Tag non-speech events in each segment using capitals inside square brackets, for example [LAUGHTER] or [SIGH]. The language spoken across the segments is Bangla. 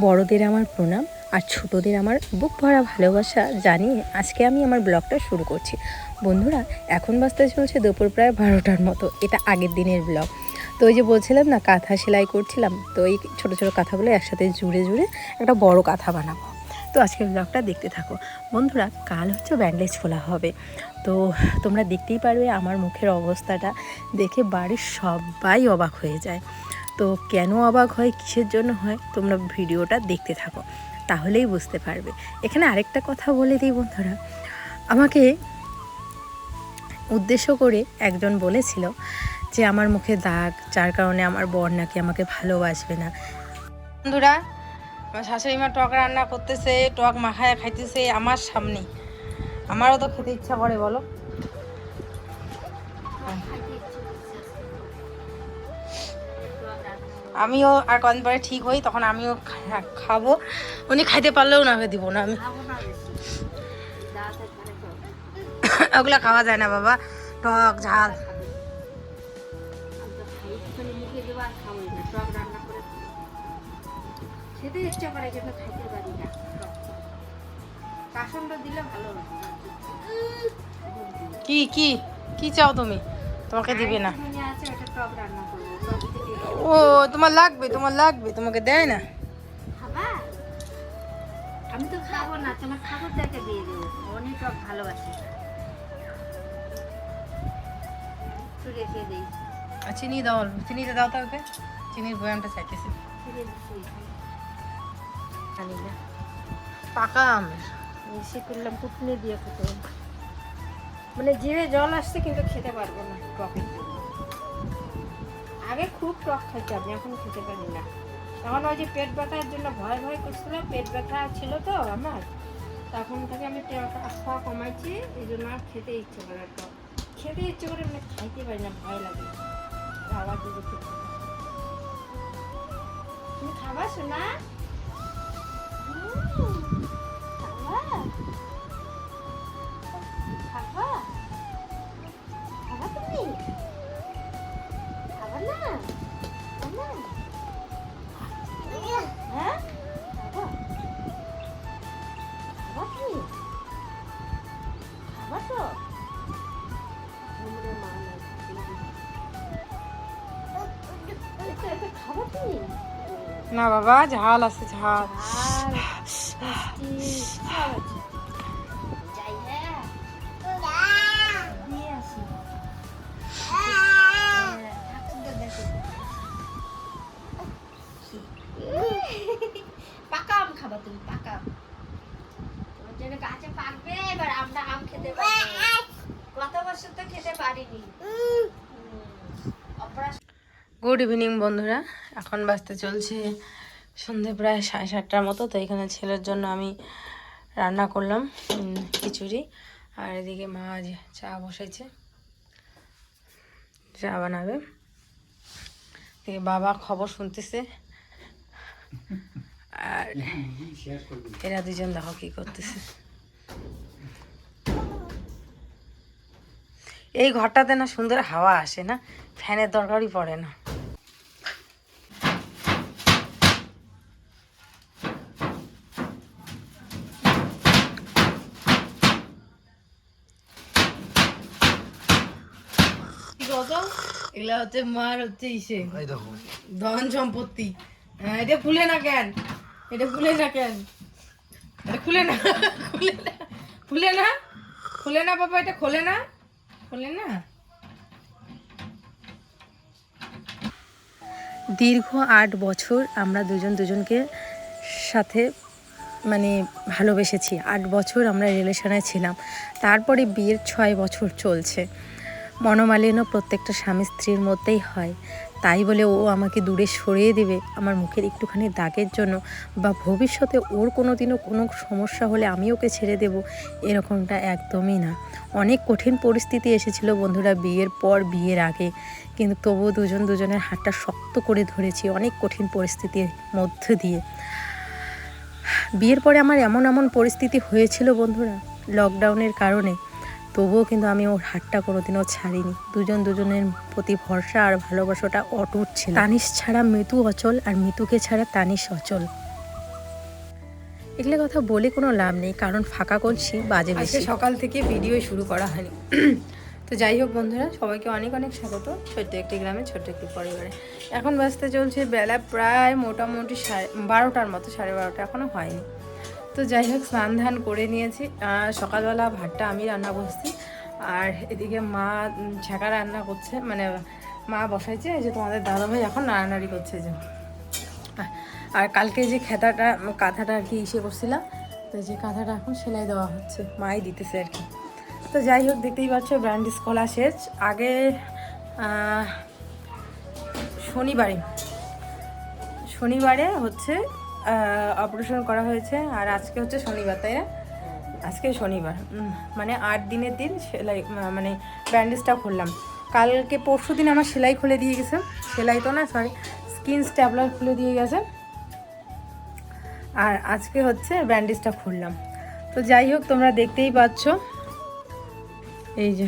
বড়দের আমার প্রণাম আর ছোটদের আমার বুক ভরা ভালোবাসা জানিয়ে আজকে আমি আমার ব্লগটা শুরু করছি। বন্ধুরা, এখন বাজতে চলছে দুপুর প্রায় বারোটার মতো। এটা আগের দিনের ব্লগ। তো ওই যে বলছিলাম না, কাঁথা সেলাই করছিলাম। তো এই ছোটো ছোটো কাঁথাগুলো একসাথে জুড়ে জুড়ে একটা বড় কাঁথা বানাবো। তো আজকের ব্লগটা দেখতে থাকো। বন্ধুরা, কাল হচ্ছে ব্যান্ডেজ খোলা হবে। তো তোমরা দেখতেই পারবে আমার মুখের অবস্থাটা দেখে বাড়ির সবাই অবাক হয়ে যায়। তো কেন অবাক হয়, কিসের জন্য হয়, তোমরা ভিডিওটা দেখতে থাকো, তাহলেই বুঝতে পারবে। এখানে আরেকটা কথা বলে দিই বন্ধুরা। আমাকে উদ্দেশ্য করে একজন বলেছিল যে, আমার মুখে দাগ, যার কারণে আমার বর নাকি আমাকে ভালোবাসবে না। বন্ধুরা, আমার শাশুড়ি মা টক রান্না করতেছে, টক মাখায় খাইতেছে আমার সামনে। আমারও তো খেতে ইচ্ছা করে, বলো। আমিও আর কদিন পরে ঠিক হই তখন আমিও খাব। উনি খাইতে পারলেও না দিব না আমি [COUGHS] ওগুলো খাওয়া যায় না বাবা টক ঝাল। খেতে ইচ্ছা করে কিন্তু খাইতে পারি না। কাসনটা দিলে ভালো কি কি কি চাও তুমি? তোমাকে দিবে না। আছে টক রান্না করব। ও তোমার লাগবে তোমার লাগবে তোমাকে দেয় না। আমি তো খাব না তোমার দিয়ে দেবো। অনেক টক ভালোবাসি। রেখে দিই। চিনি দাও অল্প চিনিতে দাও তো চিনির বয়ামটা চাইতেছি। না। পাকা আমের এসে করলাম কুটনি দিয়ে মানে জিভে জল আসছে কিন্তু খেতে পারব না। টকের জন্য আগে খুব টক খাইতাম এখন খেতে পারি না। তখন ওই যে পেট ব্যথার জন্য ভয় ভয় করছিল পেট ব্যথা ছিল তো আমার। তখন থেকে আমি খাওয়া কমাইছি, এই জন্য আর খেতে ইচ্ছে করে টক। খেতে ইচ্ছে করে আমি খাইতে পারি না, ভয় লাগে। আবার খেতে তুমি খাবা শোনা না বাবা ঝাল আছে ঝাল গুড ইভিনিং বন্ধুরা। এখন বাজতে চলছে সন্ধে প্রায় সাড়ে সাতটার মতো, তো এখানে ছেলের জন্য আমি রান্না করলাম খিচুড়ি। আর এদিকে মা আজ চা বসেছে, চা বানাবে। এদিকে বাবা খবর শুনতেছে। আর এরা দুজন দেখো কি করতেছে। এই ঘরটাতে না সুন্দর হাওয়া আসে না, ফ্যানের দরকারই পড়ে না। এগুলা হচ্ছে মার হচ্ছে ইসে। ধন সম্পত্তি। হ্যাঁ, এটা খুলে না কেন? এটা খুলে না কেন? এটা খুলে না? খুলে না? খুলে না? খুলে না বাবা এটা খোলে না? খোলে না? দীর্ঘ আট বছর আমরা দুজন দুজনকে সাথে মানে ভালোবেসেছি। আট বছর আমরা রিলেশনে ছিলাম। তারপরে বিয়ের ছয় বছর চলছে। মনোমালিন্য প্রত্যেকটা স্বামী স্ত্রীর মধ্যেই হয়। তাই বলে ও আমাকে দূরে সরিয়ে দেবে। আমার মুখের একটুখানি দাগের জন্য বা ভবিষ্যতে ওর কোনো দিনও কোনো সমস্যা হলে আমি ওকে ছেড়ে দেব এরকমটা একদমই না। অনেক কঠিন পরিস্থিতি এসেছিল বন্ধুরা বিয়ের পর বিয়ের আগে। কিন্তু তবুও দুজন দুজনের হাতটা শক্ত করে ধরেছি অনেক কঠিন পরিস্থিতির মধ্য দিয়ে। বিয়ের পরে আমার এমন এমন পরিস্থিতি হয়েছিল বন্ধুরা লকডাউনের কারণে। তবুও কিন্তু আমি ওর হাতটা কোনোদিনও ছাড়িনি। দুজন দুজনের প্রতি ভরসা আর ভালোবাসাটা অটুট ছিল। তানিশ ছাড়া মিতু অচল আর মিতুকে ছাড়া তানিশ অচল। এগুলো কথা বলে কোনো লাভ নেই কারণ ফাঁকা করছি বাজে বেশি। সকাল থেকে ভিডিও শুরু করা হয়নি। [CLEARS THROAT] তো যাই হোক বন্ধুরা সবাইকে অনেক অনেক স্বাগত। ছোট্ট একটি গ্রামে ছোট্ট একটি পরিবারে। এখন বাজতে চলছে বেলা প্রায় মোটামুটি সাড়ে বারোটার মতো সাড়ে বারোটা এখনও হয়নি। তো যাই হোক, স্নান ধান করে নিয়েছি। সকালবেলা ভাতটা আমি রান্না করছি। আর এদিকে মা ছ্যাঁকা রান্না করছে। মানে মা বসাইছে যে তোমাদের দাদাভাই এখন নাড়ানাড়ি করছে যে। আর কালকে যে খেতাটা, কাঁথাটা আর কি ইসে করছিলাম, তো যে কাঁথাটা এখন সেলাই দেওয়া হচ্ছে, মাই দিতেছে আর কি। তো যাই হোক, দেখতেই পাচ্ছ ব্র্যান্ডিস খোলা শেষ আগে শনিবারে শনিবারে হচ্ছে অপারেশন করা হয়েছে। আর আজকে হচ্ছে শনিবার, তাই না? আজকে শনিবার। মানে আট দিনের দিন সেলাই মানে ব্যান্ডেজটা খুললাম। কালকে পরশু দিন আমার সেলাই খুলে দিয়ে গেছে। সেলাই তো না সরি স্কিন স্ট্যাবলার খুলে দিয়ে গেছে। আর আজকে হচ্ছে ব্যান্ডেজটা খুললাম। তো যাই হোক, তোমরা দেখতেই পাচ্ছ। এই যে,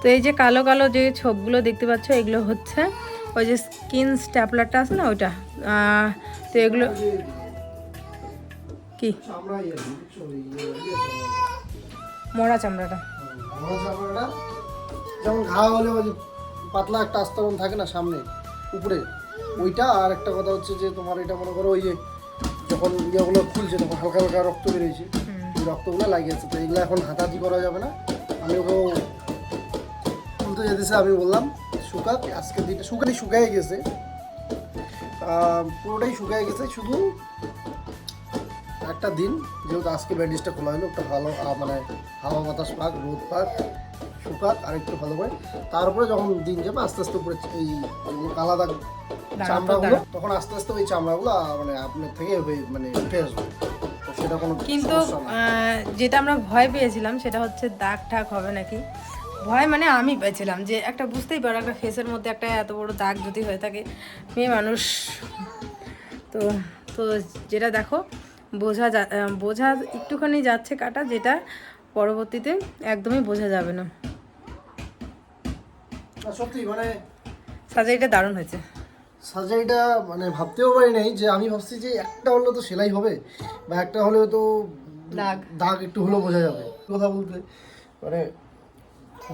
তো এই যে কালো কালো যে ছোপগুলো দেখতে পাচ্ছ, এগুলো হচ্ছে ওই যে স্কিন স্ট্যাপলারটা আছে না ওইটা? তো এগুলো কি? মরা চামড়াটা। যেমন ঘা হলে ওই যে পাতলা একটা আস্তরণ থাকে না সামনে উপরে ওইটা আর একটা কথা হচ্ছে যে তোমার এটা মনে করো ওই যে যখন ইয়েগুলো খুলছে তখন হালকা হালকা রক্ত বেরিয়েছে ওই রক্তগুলো লাগিয়েছে তো এগুলো এখন হাতাহাতি করা যাবে না। আমি ওকে খুলতে যেতেছে আমি বললাম শুকাক আজকে দিনটা শুকানি শুকাই গেছে। পুরোটাই শুকাই গেছে শুধু একটা দিন যেহেতু আজকে ব্যান্ডেজটা খোলা হলো একটা ভালো মানে হাওয়া বাতাস পাক রোদ পাক শুকাক আর একটু ভালো করে। তারপরে যখন দিন যাবে আস্তে আস্তে উপরে এই কালা দাগ চামড়াগুলো তখন আস্তে আস্তে ওই চামড়াগুলো মানে আপনার থেকে মানে উঠে আসবে। সেটা কোনো কিন্তু যেটা আমরা ভয় পেয়েছিলাম সেটা হচ্ছে দাগ ঠাক হবে নাকি? ভয় মানে আমি পেয়েছিলাম যে একটা বুঝতেই পারো একটা ফেসের মধ্যে একটা এত বড় দাগ যদি হয়ে থাকে মেয়ে মানুষ। তো তো যেটা দেখো বোঝা যা বোঝা একটুখানি যাচ্ছে কাটা যেটা পরবর্তীতে একদমই বোঝা যাবে না। সত্যি মানে সার্জারিটা দারুণ হয়েছে। সার্জারিটা মানে ভাবতেও পারি নাই যে আমি ভাবছি যে একটা হলে তো সেলাই হবে বা একটা হলেও তো দাগ। দাগ একটু হলেও বোঝা যাবে। কথা বলতে মানে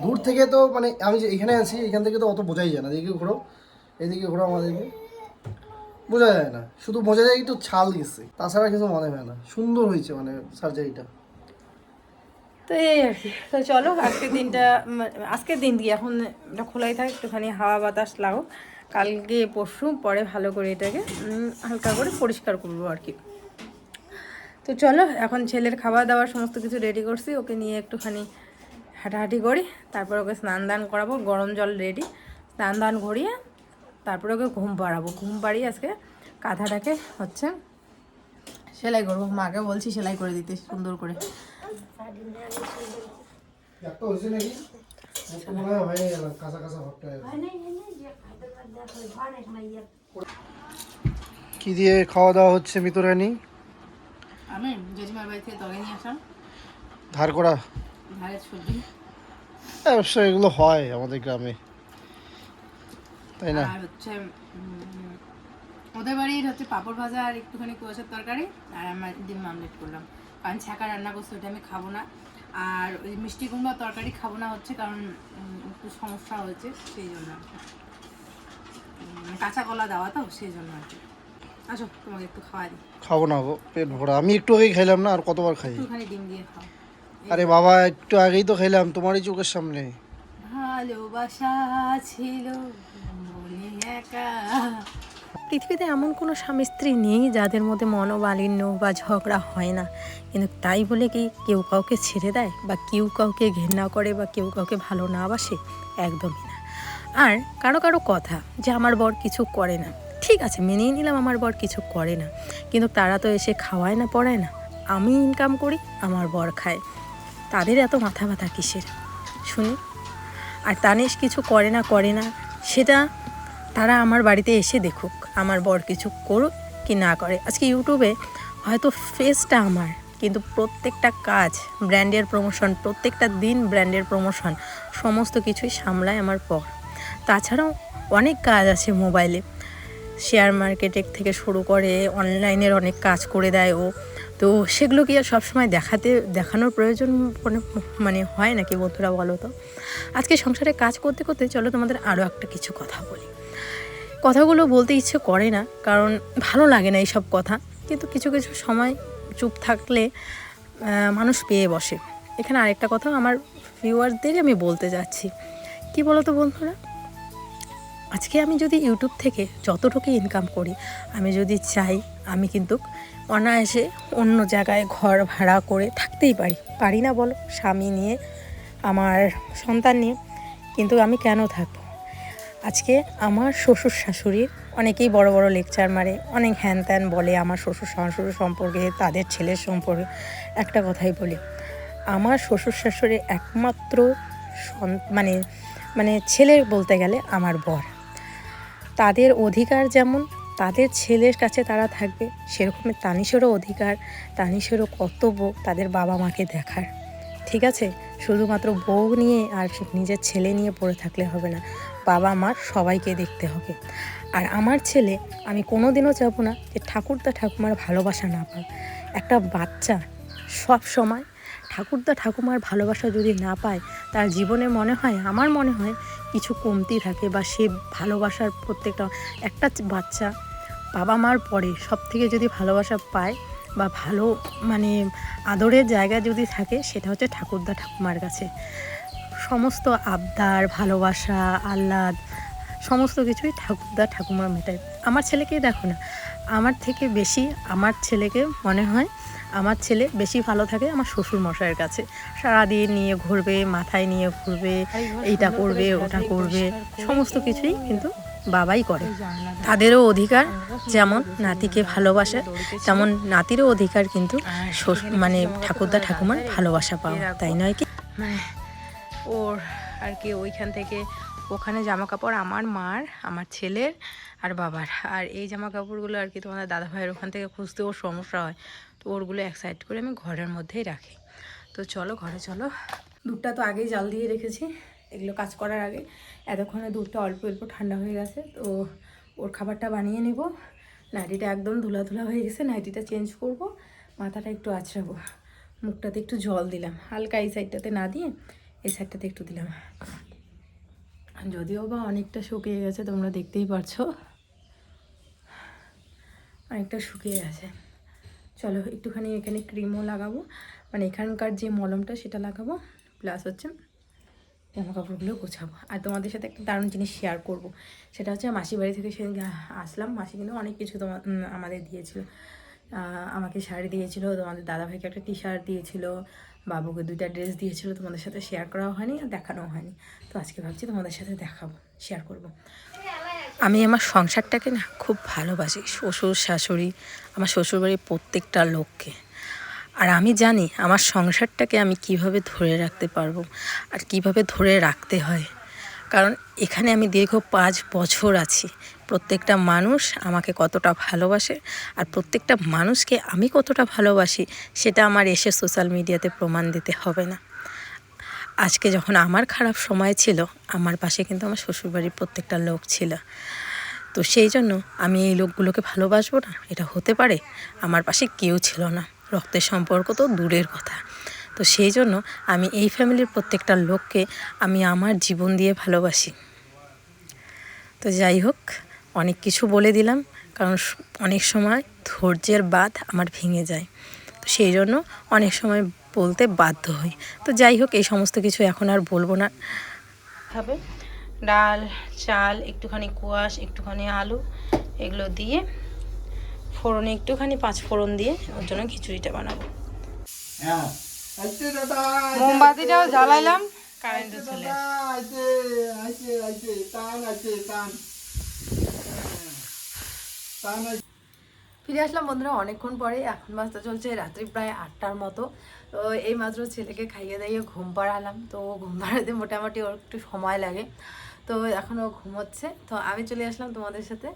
দূর থেকে তো মানে আমি যে এখানে আছি, এখান থেকে তো অত বোঝাই যায় না। এদিকে ঘোরো এদিকে ঘোরো আমাদেরকে। বোঝা যায় না। শুধু বোঝা যায় একটু ছাল গেছে। তাছাড়া কিছু মনে হয় না। সুন্দর হয়েছে মানে সার্জারিটা তো এই আর কি। তো চলো আজকের দিনটা আজকের দিন দিয়ে এখন এটা খোলাই থাকে, একটুখানি হাওয়া বাতাস লাগুক। কালকে পরশু, পরে ভালো করে এটাকে হালকা করে পরিষ্কার করব আর কি। তো চলো, এখন ছেলের খাওয়া দাওয়ার সমস্ত কিছু রেডি করছি। ওকে নিয়ে একটুখানি হাঁটাহাঁটি করি তারপর ওকে স্নান দান করাবো গরম জল রেডি স্নান দান করিয়ে তারপরে ওকে ঘুম পাড়াবো। ঘুম পাড়িয়ে আজকে কাঁথাটাকে হচ্ছে সেলাই করব। মাকে বলছি সেলাই করে দিতে সুন্দর করে। কি দিয়ে খাওয়া দাওয়া হচ্ছে মিতরানি আমি জেঠিমার বাড়ি থেকে তরকারি নিয়ে আসলাম। ধার করা। ধারের সবজি। অবশ্য এগুলো হয় আমাদের গ্রামে। তাই না? আর হচ্ছে ওদের বাড়ির হচ্ছে পাঁপড় ভাজা আর একটুখানি কুয়াশার তরকারি আর আমার ডিম আমলেট করলাম। কারণ ছাকা রান্না করছে ওটা আমি খাব না। আর ওই মিষ্টি কুমড়া তরকারি খাব না হচ্ছে কারণ একটু সমস্যা হয়েছে সেই জন্য আর কি। কাঁচা কলা দেওয়া তো সেই জন্য আর কি। আসো তোমাকে একটু খাওয়া দিই। খাব না গো পেট ভরা। আমি একটু আগেই খাইলাম না আর কতবার খাই? একটুখানি ডিম দিয়ে খাও। আরে বাবা, একটু আগেই তো খাইলাম তোমারই চোখের সামনে। ভালোবাসা ছিল একা। পৃথিবীতে এমন কোনো স্বামী স্ত্রী নেই যাদের মধ্যে মনোমালিন্য বা ঝগড়া হয় না। কিন্তু তাই বলে কি কেউ কাউকে ছেড়ে দেয় বা কেউ কাউকে ঘৃণা করে বা কেউ কাউকে ভালো না বাসে? একদমই না। আর কারও কারও কথা যে আমার বর কিছু করে না। ঠিক আছে, মেনেই নিলাম আমার বর কিছু করে না। কিন্তু তারা তো এসে খাওয়ায় না, পড়ায় না। আমি ইনকাম করি, আমার বর খায়। তাদের এত মাথা ব্যথা কিসের? শুনি। আর তানিশ কিছু করে না করে না, সেটা তারা আমার বাড়িতে এসে দেখুক, আমার বর কিছু করুক কি না করে। আজকে ইউটিউবে হয়তো ফেসটা আমার, কিন্তু প্রত্যেকটা কাজ ব্র্যান্ডের প্রমোশন প্রত্যেকটা দিন ব্র্যান্ডের প্রমোশন সমস্ত কিছুই সামলায় আমার পর তাছাড়াও অনেক কাজ আছে মোবাইলে শেয়ার মার্কেটের থেকে শুরু করে অনলাইনের অনেক কাজ করে দেয় ও। তো সেগুলো কি আর সবসময় দেখাতে, দেখানোর প্রয়োজন মনে হয় নাকি বন্ধুরা বলো তো? আজকে সংসারে কাজ করতে করতে চলো তোমাদের আরও একটা কিছু কথা বলি। কথাগুলো বলতে ইচ্ছে করে না, কারণ ভালো লাগে না এইসব কথা। কিন্তু কিছু কিছু সময় চুপ থাকলে মানুষ পেয়ে বসে। এখানে আরেকটা কথা আমার ভিউয়ারদেরই আমি বলতে যাচ্ছি। কি বলো তো বন্ধুরা? আজকে আমি যদি ইউটিউব থেকে যতটুকু ইনকাম করি, আমি যদি চাই, আমি কিন্তু অনায়াসে অন্য জায়গায় ঘর ভাড়া করে থাকতেই পারি। পারি না বলো, স্বামী নিয়ে, আমার সন্তান নিয়ে, কিন্তু আমি কেন থাকব? আজকে আমার শ্বশুর শাশুড়ির অনেকেই বড় বড় লেকচার মারে, অনেক হ্যান ত্যান বলে আমার শ্বশুর শাশুড়ি সম্পর্কে, তাদের ছেলের সম্পর্কে। একটা কথাই বলি, আমার শ্বশুর শাশুড়ির একমাত্র মানে মানে ছেলে বলতে গেলে আমার বর। তাদের অধিকার যেমন তাদের ছেলের কাছে তারা থাকবে সেরকমই তানিশেরও অধিকার, তানিশেরও কর্তব্য তাদের বাবা মাকে দেখার। ঠিক আছে? শুধুমাত্র বউ নিয়ে আর নিজের ছেলে নিয়ে পড়ে থাকলে হবে না। বাবা মার সবাইকে দেখতে হবে। আর আমার ছেলে, আমি কোনো দিনও চাবো না যে ঠাকুরদা ঠাকুমার ভালোবাসা না পাক। একটা বাচ্চা সব সময় ঠাকুরদা ঠাকুমার ভালোবাসা যদি না পায়, তার জীবনে মনে হয়, আমার মনে হয় কিছু কমতি থাকে বা সে ভালোবাসার প্রত্যেকটা, একটা বাচ্চা বাবা মার পরে সব থেকে যদি ভালোবাসা পায় বা ভালো মানে আদরের জায়গা যদি থাকে সেটা হচ্ছে ঠাকুরদা ঠাকুমার কাছে। সমস্ত আবদার ভালোবাসা আহ্লাদ সমস্ত কিছুই ঠাকুরদা ঠাকুমা মেটায়। আমার ছেলেকেই দেখো না আমার থেকে বেশি আমার ছেলেকে মনে হয় আমার ছেলে বেশি ভালো থাকে আমার শ্বশুর মশাইয়ের কাছে। সারাদিন নিয়ে ঘুরবে মাথায় নিয়ে ঘুরবে এইটা করবে ওটা করবে সমস্ত কিছুই কিন্তু বাবাই করে। তাদেরও অধিকার যেমন নাতিকে ভালোবাসে তেমন নাতিরও অধিকার কিন্তু মানে ঠাকুরদা ঠাকুমার ভালোবাসা পাওয়া। তাই নয় কি? মানে ওর আর কি ওইখান থেকে ওখানে জামা কাপড় আমার মার আমার ছেলের আর বাবার। আর এই জামা কাপড়গুলো আর কি তোমাদের দাদা ভাইয়ের ওখান থেকে খুঁজতে ওর সমস্যা হয়। তো ওরগুলো এক সাইড করে আমি ঘরের মধ্যেই রাখি। তো চলো ঘরে চলো। দুধটা তো আগেই জাল দিয়ে রেখেছি। এগুলো কাজ করার আগে। এতক্ষণে দুধটা অল্প অল্প ঠান্ডা হয়ে গেছে, তো ওর খাবারটা বানিয়ে নেব। নাইটিটা একদম ধুলা ধুলা হয়ে গেছে, নাইটিটা চেঞ্জ করব, মাথাটা একটু আছড়াবো। মুখটাতে একটু জল দিলাম, হালকা এই সাইডটাতে না দিয়ে এই সাইডটাতে একটু দিলাম। যদিও বা অনেকটা শুকিয়ে গেছে, তোমরা দেখতেই পারছ। অনেকটা শুকিয়ে গেছে। চলো, একটুখানি এখানে ক্রিমও লাগাবো। মানে এখানকার যে মলমটা, সেটা লাগাবো। প্লাস হচ্ছে জামা কাপড়গুলো গোছাবো। আর তোমাদের সাথে একটা দারুণ জিনিস শেয়ার করব। সেটা হচ্ছে মাসি বাড়ি থেকে সেদিন আসলাম। মাসি কিন্তু অনেক কিছু তোমার আমাদের দিয়েছিল। আমাকে শাড়ি দিয়েছিল, তোমাদের দাদাভাইকে একটা টি শার্ট দিয়েছিল, বাবুকে দুইটা ড্রেস দিয়েছিল, তোমাদের সাথে শেয়ার করাও হয়নি আর দেখানোও হয়নি। তো আজকে ভাবছি তোমাদের সাথে দেখাবো শেয়ার করব। আমি আমার সংসারটাকে না খুব ভালোবাসি। শ্বশুর, শাশুড়ি, আমার শ্বশুরবাড়ির প্রত্যেকটা লোককে। আর আমি জানি আমার সংসারটাকে আমি কীভাবে ধরে রাখতে পারব আর কীভাবে ধরে রাখতে হয়। কারণ এখানে আমি দীর্ঘ পাঁচ বছর আছি। প্রত্যেকটা মানুষ আমাকে কতটা ভালোবাসে আর প্রত্যেকটা মানুষকে আমি কতটা ভালোবাসি সেটা আমার এসে সোশ্যাল মিডিয়াতে প্রমাণ দিতে হবে না। আজকে যখন আমার খারাপ সময় ছিল, আমার পাশে কিন্তু আমার শ্বশুরবাড়ির প্রত্যেকটা লোক ছিল। তো সেই জন্য আমি এই লোকগুলোকে ভালোবাসবো না, এটা হতে পারে আমার পাশে কেউ ছিল না। রক্তের সম্পর্ক তো দূরের কথা। তো সেই জন্য আমি এই ফ্যামিলির প্রত্যেকটা লোককে আমি আমার জীবন দিয়ে ভালোবাসি। তো যাই হোক, অনেক কিছু বলে দিলাম, কারণ অনেক সময় ধৈর্যের বাঁধ আমার ভেঙে যায়। তো সেই জন্য অনেক সময় বলতে বাধ্য হই। তো যাই হোক, এই সমস্ত কিছু এখন আর বলব না। হবে? ডাল, চাল, একটুখানি কুয়াশ, একটুখানি আলু, এগুলো দিয়ে ফোড়নে একটুখানি পাঁচ ফোড়ন দিয়ে ওর জন্য খিচুড়িটা বানাবো। মোমবাতিটাও জ্বালাইলাম। কারেন্টও চলে ফিরে আসলাম বন্ধুরা অনেকক্ষণ পরে এখন বাজতে চলছে রাত্রি প্রায় আটটার মতো। তো এই মাত্র ছেলেকে খাইয়ে দাইয়ে ঘুম পাড়ালাম। তো ঘুম পাড়াতে মোটামুটি ওর একটু সময় লাগে। তো এখন ও ঘুমোচ্ছে। তো আমি চলে আসলাম তোমাদের সাথে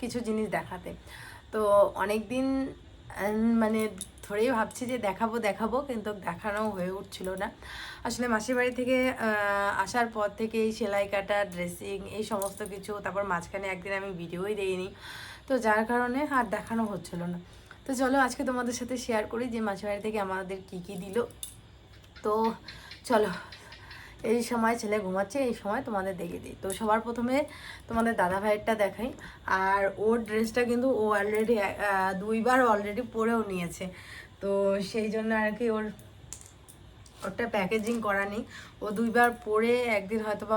কিছু জিনিস দেখাতে। তো অনেক দিন মানে ধরেই ভাবছি যে দেখাবো দেখাবো, কিন্তু দেখানো হয়ে উঠছিল না। আসলে মাসির বাড়ি থেকে আসার পর থেকে এই সেলাই কাটা ড্রেসিং এই সমস্ত কিছু, তারপর মাঝখানে একদিন আমি ভিডিওই দিইনি। তো যার কারণে আর দেখানো হচ্ছিল না। তো চলো আজকে তোমাদের সাথে শেয়ার করি যে মাসিবাড়ি থেকে আমাদের কি কি দিল। তো চলো এই সময় ছেলে ঘুমাচ্ছে, এই সময় তোমাদের দেখে দিই। তো সবার প্রথমে তোমাদের দাদা ভাইয়েরটা দেখাই। আর ওর ড্রেসটা কিন্তু ও অলরেডি দুইবার অলরেডি পরেও নিয়েছে। তো সেই জন্য আর কি ওর ওটা প্যাকেজিং করা নেই। ও দুইবার পরে একদিন হয়তো বা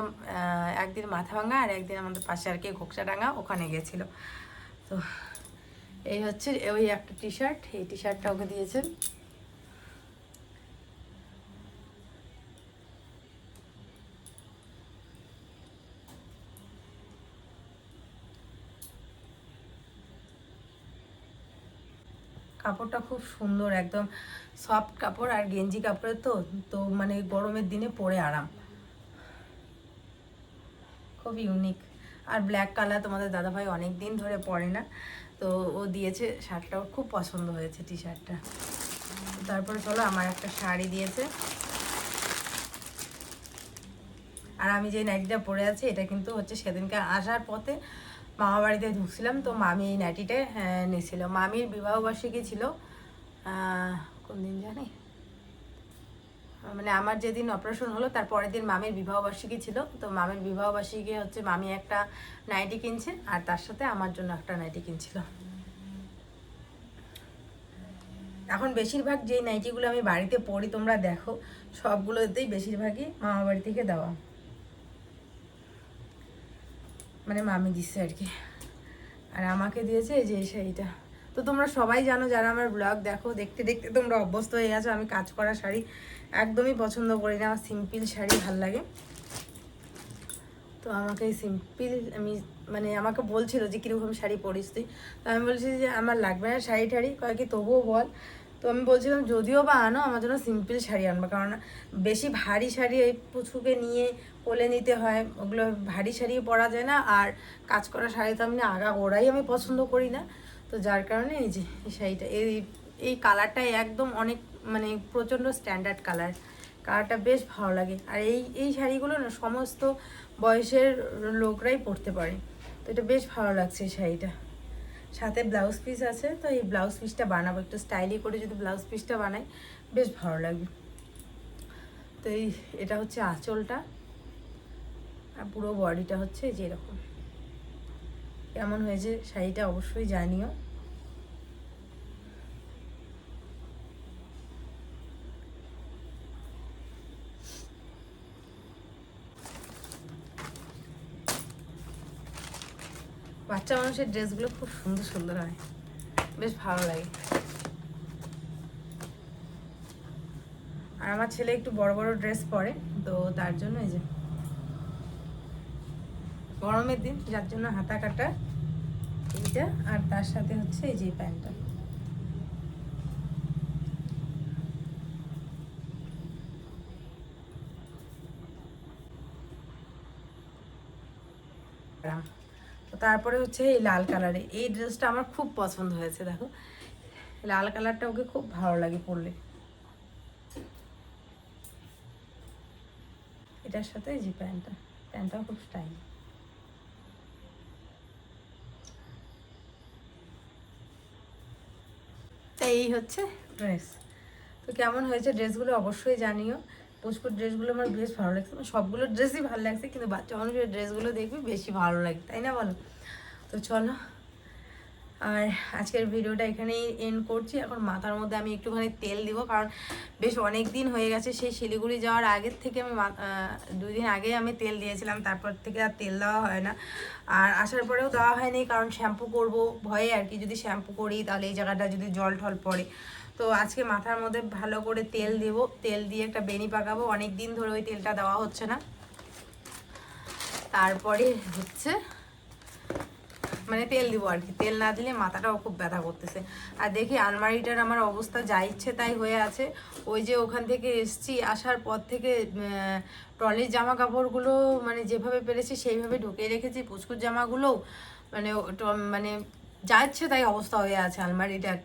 একদিন মাথা ভাঙা আর একদিন আমাদের পাশে আর কি ঘোকসাডাঙ্গা ওখানে গেছিল তো এই হচ্ছে ওই একটা টি শার্ট এই টি শার্টটা ওকে দিয়েছে। কাপড়টা খুব সুন্দর, একদম সফট কাপড় আর গেঞ্জি কাপড়ের তো তো মানে গরমের দিনে পরে আরাম। খুব ইউনিক আর ব্ল্যাক কালার তোমাদের দাদাভাই অনেক দিন ধরে পরে না, তো ও দিয়েছে শার্টটা, ওর খুব পছন্দ হয়েছে টি শার্টটা তারপরে চলো আমার একটা শাড়ি দিয়েছে। আর আমি যে নাইটিটা পরে আছি, এটা কিন্তু হচ্ছে সেদিনকে আসার পথে মামা বাড়িতে ঢুকছিলাম, তো মামি এই নাইটিটা নিয়েছিল মামির বিবাহবার্ষিকী ছিল কোন দিন জানি? মানে আমার যেদিন অপারেশন হলো, তার পরের দিন মামির বিবাহবার্ষিকী ছিল। তো মামির বিবাহবার্ষিকী হচ্ছে মামি একটা নাইটি কিনছে, আর তার সাথে আমার জন্য একটা নাইটি কিনছিল। এখন বেশিরভাগ যেই নাইটিগুলো আমি বাড়িতে পরি, তোমরা দেখো, সবগুলোতেই বেশিরভাগই মামা বাড়ি থেকে দেওয়া। মানে মামি দিচ্ছে আর কি। আর আমাকে দিয়েছে যে এই শাড়িটা তো তোমরা সবাই জানো যারা আমার ব্লগ দেখো, দেখতে দেখতে তোমরা অভ্যস্ত হয়ে গেছো, আমি কাজ করা শাড়ি একদমই পছন্দ করি না। আমার সিম্পল শাড়ি ভালো লাগে। তো আমাকে সিম্পল আমি মানে আমাকে বলছিল যে, কীরকম শাড়ি পরিস তুই? তো আমি বলছি যে, আমার লাগবে না শাড়ি টাড়ি কয় কি তবুও বল। তো আমি বলছিলাম, যদিও বা আনো, আমার জন্য সিম্পল শাড়ি আনবে। কারণ বেশি ভারী শাড়ি এই পুচুকে নিয়ে কোলে নিতে হয়, ওগুলো ভারী শাড়ি পরা যায় না। আর কাজ করা শাড়ি তো আমি আগা, ওরাই আমি পছন্দ করি না। তো যার কারণে এই যে, এই শাড়িটা, এই এই কালারটাই একদম অনেক মানে প্রচণ্ড স্ট্যান্ডার্ড কালার কালারটা বেশ ভালো লাগে। আর এই এই শাড়িগুলো না সমস্ত বয়সের লোকরাই পরতে পারে। তো এটা বেশ ভালো লাগছে এই শাড়িটা। সাথে ব্লাউজ পিস আছে, তো এই ব্লাউজ পিসটা বানাবো, একটু স্টাইলি করে যদি ব্লাউজ পিসটা বানাই, বেশ ভালো লাগবে। তো এই, এটা হচ্ছে আঁচলটা, আর পুরো বডিটা হচ্ছে যেরকম কেমন হয়েছে শাড়িটা অবশ্যই জানিও। বাচ্চা মানুষের ড্রেসগুলো খুব সুন্দর সুন্দর হয়। বেশ ভালো লাগে। আর আমার ছেলে একটু বড় বড় ড্রেস পরে, তো তার জন্য এই যে গরমের দিন, যার জন্য হাতা কাটা এইটা, আর তার সাথে হচ্ছে এই যে প্যান্টটা। তো তারপরে হচ্ছে এই লাল কালারে। এই ড্রেসটা আমার খুব পছন্দ হয়েছে, দেখো। লাল কালারটা ওকে খুব ভালো লাগে পরলে। এটার সাথে যে প্যান্টটা, প্যান্টটাও খুব স্টাইল। এই হচ্ছে ড্রেস তো কেমন হয়েছে ড্রেসগুলো অবশ্যই জানিও। পুষ্পুর ড্রেসগুলো আমার বেশ ভালো লাগছে। আমার সবগুলো ড্রেসই ভালো লাগছে, কিন্তু বাচ্চা মানুষের ড্রেসগুলো দেখবি বেশি ভালো লাগে, তাই না বলো? তো চলো, আর আজকের ভিডিওটা এখানেই এন্ড করছি। এখন মাথার মধ্যে আমি একটুখানি তেল দিব, কারণ বেশ অনেক দিন হয়ে গেছে, সেই শিলিগুড়ি যাওয়ার আগের থেকে আমি দুই দিন আগে আমি তেল দিয়েছিলাম, তারপর থেকে আর তেল দেওয়া হয় না। আর আসার পরেও দেওয়া হয়নি, কারণ শ্যাম্পু করব, ভয়ে আর কি, যদি শ্যাম্পু করি তাহলে এই জায়গাটা যদি জল টল পড়ে। তো আজকে মাথার মধ্যে ভালো করে তেল দেব। তেল দিয়ে একটা বেনি পাকাবো। অনেক দিন ধরে ওই তেলটা দেওয়া হচ্ছে না। তারপরে হচ্ছে মানে তেল দিব আর কি। তেল না দিলে মাথাটাও খুব ব্যথা করতেছে। আর দেখি আলমারিটার আমার অবস্থা যা ইচ্ছে তাই হয়ে আছে। ওই যে ওখান থেকে এসছি, আসার পর থেকে ট্রলির জামা কাপড়গুলো মানে যেভাবে পেরেছি সেইভাবে ঢুকিয়ে রেখেছি। পুচকুর জামাগুলোও মানে মানে যা ইচ্ছে তাই অবস্থা হয়ে আছে আলমারিটার।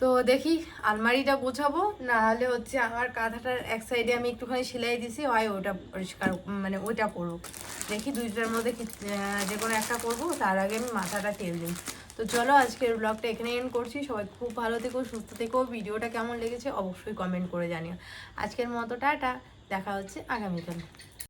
তো দেখি আলমারিটা গোছাবো না হলে হচ্ছে আমার কাঁথাটার এক সাইডে আমি একটুখানি সেলাই দিছি, হয় ওটা পরিষ্কার মানে ওইটা করব দেখি দুইটার মধ্যে যে কোনো একটা করব তার আগে আমি মাথাটা তেল দিই। তো চলো আজকের ব্লগটা এখানে এন্ড করছি, সবাই খুব ভালো থেকো, সুস্থ থেকো, ভিডিওটা কেমন লেগেছে অবশ্যই কমেন্ট করে জানিও। আজকের মতো টাটা, দেখা হচ্ছে আগামীকাল।